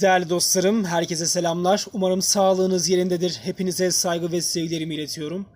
Değerli dostlarım, herkese selamlar. Umarım sağlığınız yerindedir. Hepinize saygı ve sevgilerimi iletiyorum.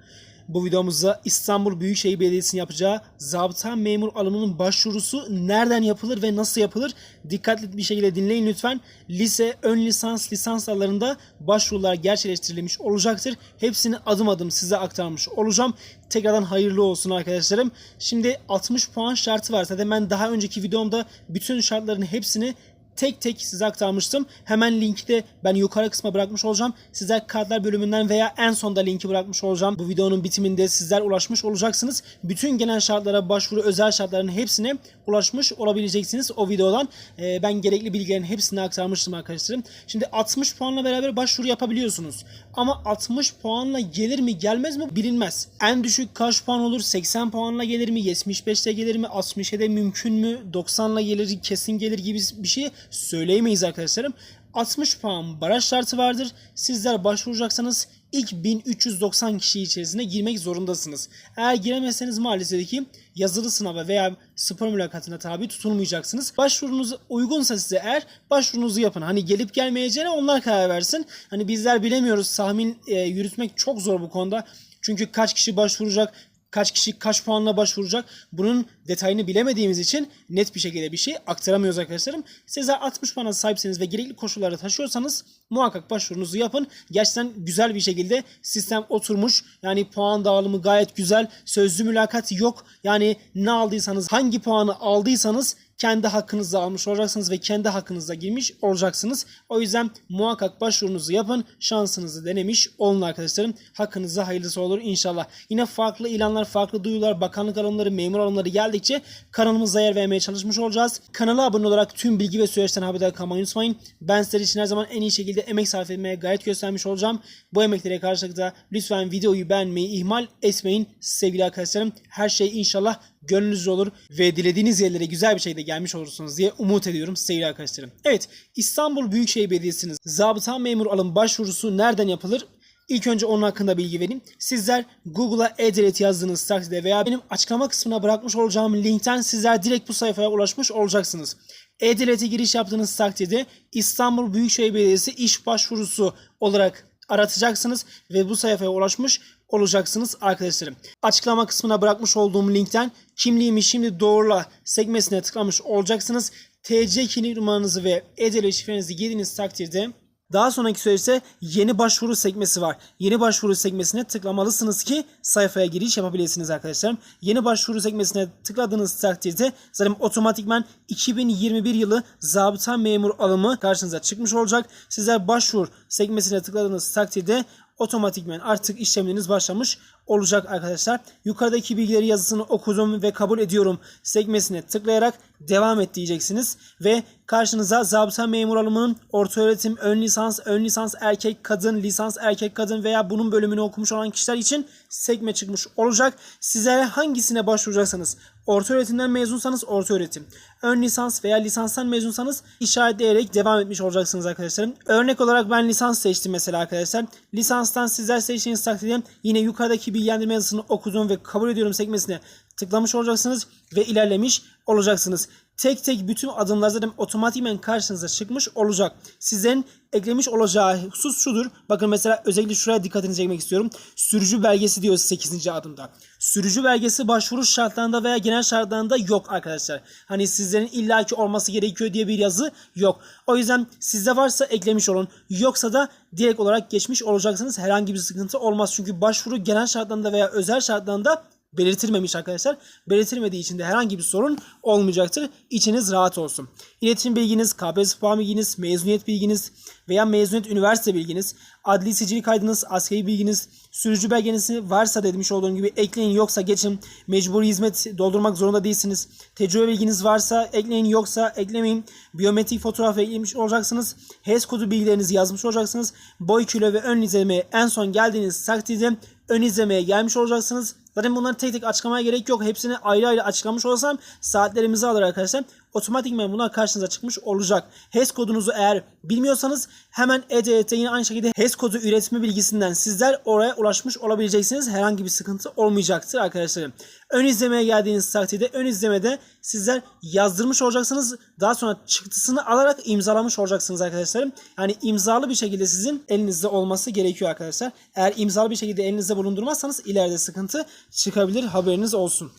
Bu videomuzda İstanbul Büyükşehir Belediyesi'nin yapacağı zabıta memur alımının başvurusu nereden yapılır ve nasıl yapılır? Dikkatli bir şekilde dinleyin lütfen. Lise, ön lisans, lisans dallarında başvurular gerçekleştirilmiş olacaktır. Hepsini adım adım size aktarmış olacağım. Tekrardan hayırlı olsun arkadaşlarım. Şimdi 60 puan şartı var. Zaten ben daha önceki videomda bütün şartların hepsini tek tek size aktarmıştım. Hemen linki de ben yukarı kısma bırakmış olacağım. Sizler kartlar bölümünden veya en sonda linki bırakmış olacağım. Bu videonun bitiminde sizler ulaşmış olacaksınız. Bütün genel şartlara başvuru özel şartların hepsine ulaşmış olabileceksiniz o videodan. Ee, ben gerekli bilgilerin hepsini aktarmıştım arkadaşlarım. Şimdi 60 puanla beraber başvuru yapabiliyorsunuz. Ama 60 puanla gelir mi gelmez mi bilinmez. En düşük kaç puan olur? 80 puanla gelir mi? 75'te gelir mi? 67'de mümkün mü? 90'la gelir kesin gelir gibi bir şey söyleyemeyiz arkadaşlarım. 60 puan baraj şartı vardır. Sizler başvuracaksanız ilk 1390 kişi içerisine girmek zorundasınız. Eğer giremezseniz maalesef ki yazılı sınava veya spor mülakatına tabi tutulmayacaksınız. Başvurunuz uygunsa size eğer başvurunuzu yapın. Hani gelip gelmeyeceğine onlar karar versin. Hani bizler bilemiyoruz. Tahmin e, yürütmek çok zor bu konuda. Çünkü kaç kişi başvuracak, kaç kişi kaç puanla başvuracak bunun detayını bilemediğimiz için net bir şekilde bir şey aktaramıyoruz arkadaşlarım. Sizler 60 puana sahipseniz ve gerekli koşulları taşıyorsanız muhakkak başvurunuzu yapın. Gerçekten güzel bir şekilde sistem oturmuş. Yani puan dağılımı gayet güzel. Sözlü mülakat yok. Yani ne aldıysanız hangi puanı aldıysanız kendi hakkınızı almış olacaksınız ve kendi hakkınızda girmiş olacaksınız. O yüzden muhakkak başvurunuzu yapın. Şansınızı denemiş olun arkadaşlarım. Hakkınızda hayırlısı olur inşallah. Yine farklı ilanlar, farklı duyurular, bakanlık alımları, memur alımları geldikçe kanalımıza yer vermeye çalışmış olacağız. Kanala abone olarak tüm bilgi ve süreçten haberdar kalmayı unutmayın. Ben sizler için her zaman en iyi şekilde emek sarf etmeye gayret göstermiş olacağım. Bu emeklere karşılıkta lütfen videoyu beğenmeyi ihmal etmeyin sevgili arkadaşlarım. Her şey inşallah gönlünüzce olur ve dilediğiniz yerlere güzel bir şekilde gelmiş olursunuz diye umut ediyorum sevgili arkadaşlarım. Evet İstanbul Büyükşehir Belediyesi'nin zabıta memur alım başvurusu nereden yapılır? İlk önce onun hakkında bilgi vereyim. Sizler Google'a e-devlet yazdığınız takdirde veya benim açıklama kısmına bırakmış olacağım linkten sizler direkt bu sayfaya ulaşmış olacaksınız. E-Devlet'e giriş yaptığınız takdirde İstanbul Büyükşehir Belediyesi iş başvurusu olarak aratacaksınız ve bu sayfaya ulaşmış olacaksınız arkadaşlarım. Açıklama kısmına bırakmış olduğum linkten kimliğimi şimdi doğrula sekmesine tıklamış olacaksınız. TC kimlik numaranızı ve e-devlet şifrenizi girdiğiniz takdirde daha sonraki süreçte yeni başvuru sekmesi var. Yeni başvuru sekmesine tıklamalısınız ki sayfaya giriş yapabilirsiniz arkadaşlarım. Yeni başvuru sekmesine tıkladığınız takdirde zaten otomatikman 2021 yılı zabıta memur alımı karşınıza çıkmış olacak. Sizler başvur sekmesine tıkladığınız takdirde otomatikmen artık işlemleriniz başlamış olacak arkadaşlar. Yukarıdaki bilgileri yazısını okudum ve kabul ediyorum sekmesine tıklayarak devam et diyeceksiniz ve karşınıza zabıta memur alımının orta öğretim, ön lisans, ön lisans erkek kadın, lisans erkek kadın veya bunun bölümünü okumuş olan kişiler için sekme çıkmış olacak. Sizlere hangisine başvuracaksanız orta öğretimden mezunsanız orta öğretim, ön lisans veya lisanstan mezunsanız işaretleyerek devam etmiş olacaksınız arkadaşlarım. Örnek olarak ben lisans seçtim mesela arkadaşlar. Lisanstan sizler seçtiğiniz takdirde yine yukarıdaki bilgilendirme yazısını okudum ve kabul ediyorum sekmesine tıklamış olacaksınız ve ilerlemiş olacaksınız. Tek tek bütün adımlar zaten otomatikmen karşınıza çıkmış olacak. Sizin eklemiş olacağı husus şudur. Bakın mesela özellikle şuraya dikkatinizi çekmek istiyorum. Sürücü belgesi diyor 8. adımda. Sürücü belgesi başvuru şartlarında veya genel şartlarında yok arkadaşlar. Hani sizlerin illaki olması gerekiyor diye bir yazı yok. O yüzden sizde varsa eklemiş olun. Yoksa da direkt olarak geçmiş olacaksınız. Herhangi bir sıkıntı olmaz. Çünkü başvuru genel şartlarında veya özel şartlarında belirtilmemiş arkadaşlar. Belirtilmediği için de herhangi bir sorun olmayacaktır. İçiniz rahat olsun. İletişim bilginiz, KPSS puan bilginiz, mezuniyet bilginiz veya mezuniyet üniversite bilginiz, adli sicil kaydınız, askeri bilginiz, sürücü belgeniz varsa demiş olduğum gibi ekleyin yoksa geçin. Mecburi hizmet doldurmak zorunda değilsiniz. Tecrübe bilginiz varsa ekleyin yoksa eklemeyin. Biyometrik fotoğraf eklemiş olacaksınız. HES kodu bilgilerinizi yazmış olacaksınız. Boy kilo ve ön izlemeye en son geldiğiniz takdirde ön izlemeye gelmiş olacaksınız. Zaten bunları tek tek açıklamaya gerek yok. Hepsini ayrı ayrı açıklamış olsam saatlerimizi alır arkadaşlar. Otomatikman bunlar karşınıza çıkmış olacak. HES kodunuzu eğer bilmiyorsanız hemen EDT yine aynı şekilde HES kodu üretme bilgisinden sizler oraya ulaşmış olabileceksiniz. Herhangi bir sıkıntı olmayacaktır arkadaşlarım. Ön izlemeye geldiğiniz takdirde ön izlemede sizler yazdırmış olacaksınız. Daha sonra çıktısını alarak imzalamış olacaksınız arkadaşlarım. Yani imzalı bir şekilde sizin elinizde olması gerekiyor arkadaşlar. Eğer imzalı bir şekilde elinizde bulundurmazsanız ileride sıkıntı çıkabilir haberiniz olsun.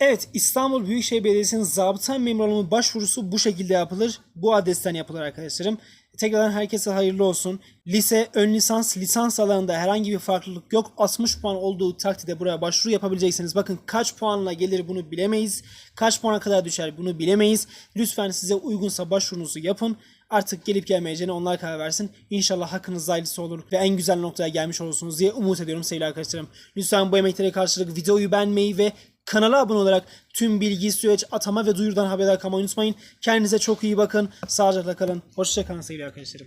Evet İstanbul Büyükşehir Belediyesi'nin zabıta memurluğunun başvurusu bu şekilde yapılır. Bu adresten yapılır arkadaşlarım. Tekrardan herkese hayırlı olsun. Lise, ön lisans, lisans alanında herhangi bir farklılık yok. 60 puan olduğu takdirde buraya başvuru yapabileceksiniz. Bakın kaç puanla gelir bunu bilemeyiz. Kaç puana kadar düşer bunu bilemeyiz. Lütfen size uygunsa başvurunuzu yapın. Artık gelip gelmeyeceğine onlar karar versin. İnşallah hakkınız hayırlısı olur ve en güzel noktaya gelmiş olursunuz diye umut ediyorum sevgili arkadaşlarım. Lütfen bu emeklere karşılık videoyu beğenmeyi ve kanala abone olarak tüm bilgi, süreç, atama ve duyurudan haberdar kalmayı unutmayın. Kendinize çok iyi bakın. Sağlıcakla kalın. Hoşçakalın sevgili arkadaşlarım.